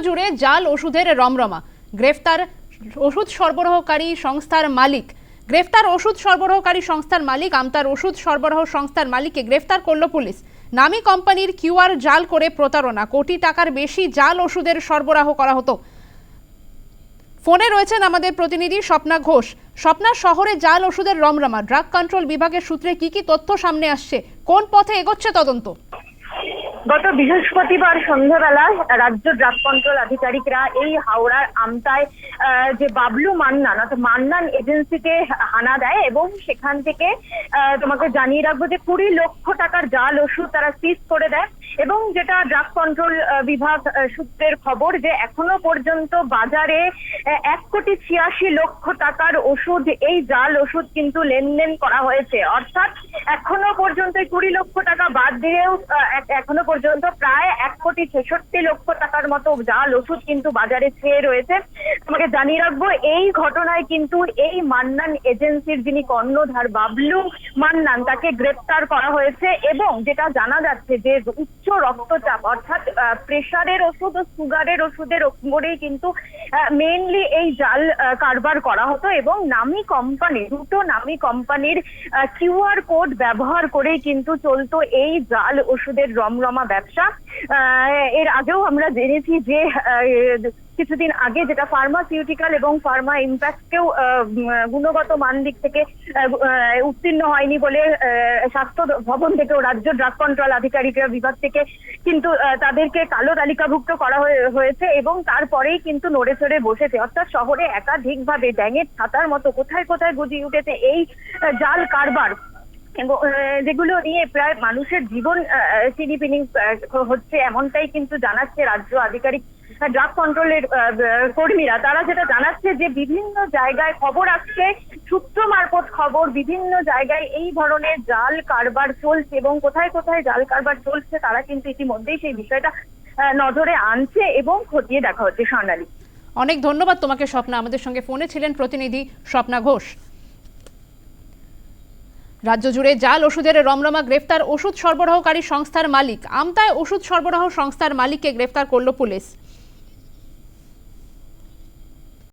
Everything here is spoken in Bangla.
জুড়ে জাল ওষুধের রমরমা। গ্রেফতার ওষুধ সরবরাহকারী সংস্থার মালিক। গ্রেফতার ওষুধ সরবরাহকারী সংস্থার মালিক, আমতার ওষুধ সরবরাহ সংস্থার মালিককে গ্রেফতার করল পুলিশ। নামী কোম্পানির কিউআর জাল করে প্রতারণা। কোটি টাকার বেশি জাল ওষুধের সরবরাহ করা হতো। ফোনে রয়েছেন আমাদের প্রতিনিধি স্বপ্না ঘোষ। স্বপ্না, শহরে জাল ওষুধের রমরমা। ড্রাগ কন্ট্রোল বিভাগের সূত্রে কি কি তথ্য সামনে আসছে? কোন পথে এগোচ্ছে তদন্ত? গত বৃহস্পতিবার সন্ধ্যাবেলায় রাজ্য ড্রাগ কন্ট্রোল আধিকারিকরা এই হাওড়ার আমতায় যে বাবলু মান্নান, অর্থাৎ মান্নান এজেন্সিকে হানা দেয় এবং সেখান থেকে তোমাকে জানিয়ে রাখব যে কুড়ি লক্ষ টাকার জাল ওষুধ তারা সিজ করে দেয়। এবং যেটা ড্রাগ কন্ট্রোল বিভাগ সূত্রের খবর যে এখনও পর্যন্ত বাজারে এক কোটি ছিয়াশি লক্ষ টাকার ওষুধ, এই জাল ওষুধ কিন্তু লেনদেন করা হয়েছে। অর্থাৎ এখনও পর্যন্ত কুড়ি লক্ষ টাকা বাদ দিয়েও এখনও পর্যন্ত প্রায় এক কোটি ছেষট্টি লক্ষ টাকার মতো জাল ওষুধ কিন্তু বাজারে ছেয়ে রয়েছে। তোমাকে জানিয়ে রাখব, এই ঘটনায় কিন্তু এই মান্নান এজেন্সির যিনি কর্ণধার বাবলু মান্নান, তাকে গ্রেপ্তার করা হয়েছে এবং যেটা জানা যাচ্ছে যে উচ্চ রক্তচাপ অর্থাৎ প্রেশারের ওষুধ ও সুগারের ওষুধের ওপরেই কিন্তু মেইনলি এই জাল কারবার করা হতো এবং নামি কোম্পানি দুটো নামি কোম্পানির কিউআর কোড ব্যবহার করেই কিন্তু চলতো এই জাল ওষুধের রমরমা ব্যবসা। এর আগেও আমরা জেনেছি যে কিছুদিন আগে যেটা ফার্মাসিউটিক্যাল এবং ফার্মা ইম্প্যাক্টকেও গুণগত মান দিক থেকে উত্তীর্ণ হয়নি বলে স্বাস্থ্য ভবন থেকেও রাজ্য ড্রাগ কন্ট্রোল আধিকারিকরা বিভাগ থেকে কিন্তু আহ, তাদেরকে কালো তালিকাভুক্ত করা হয়েছে এবং তারপরেই কিন্তু নড়ে চড়ে বসেছে। অর্থাৎ শহরে একাধিকভাবে ব্যাঙের ছাতার মতো কোথায় কোথায় গজিয়ে উঠেছে এই জাল কারবার। যেগুলো নিয়ে প্রায় মানুষের জীবন চিনিপিনি হচ্ছে এমনটাই কিন্তু জানাচ্ছে রাজ্য আধিকারিক ড্রাগ কন্ট্রোলের কর্মীরা। তারা যেটা জানাচ্ছে যে বিভিন্ন জায়গায় খবর আসছে সূত্র মারফত খবর, বিভিন্ন জায়গায় এই ধরনের জাল কারবার চলছে এবং কোথায় কোথায় জাল কারবার চলছে তারা কিন্তু ইতিমধ্যেই সেই বিষয়টা নজরে আনছে এবং খতিয়ে দেখা হচ্ছে স্বর্ণালী। অনেক ধন্যবাদ তোমাকে, স্বপ্না। আমাদের সঙ্গে ফোনে ছিলেন প্রতিনিধি স্বপ্না ঘোষ। রাজ্য জুড়ে জাল ওষুধের রমরমা গ্রেফতার ওষুধ সরবরাহকারী সংস্থার মালিক। আমতায় ওষুধ সরবরাহ সংস্থার মালিককে গ্রেফতার করল পুলিশ।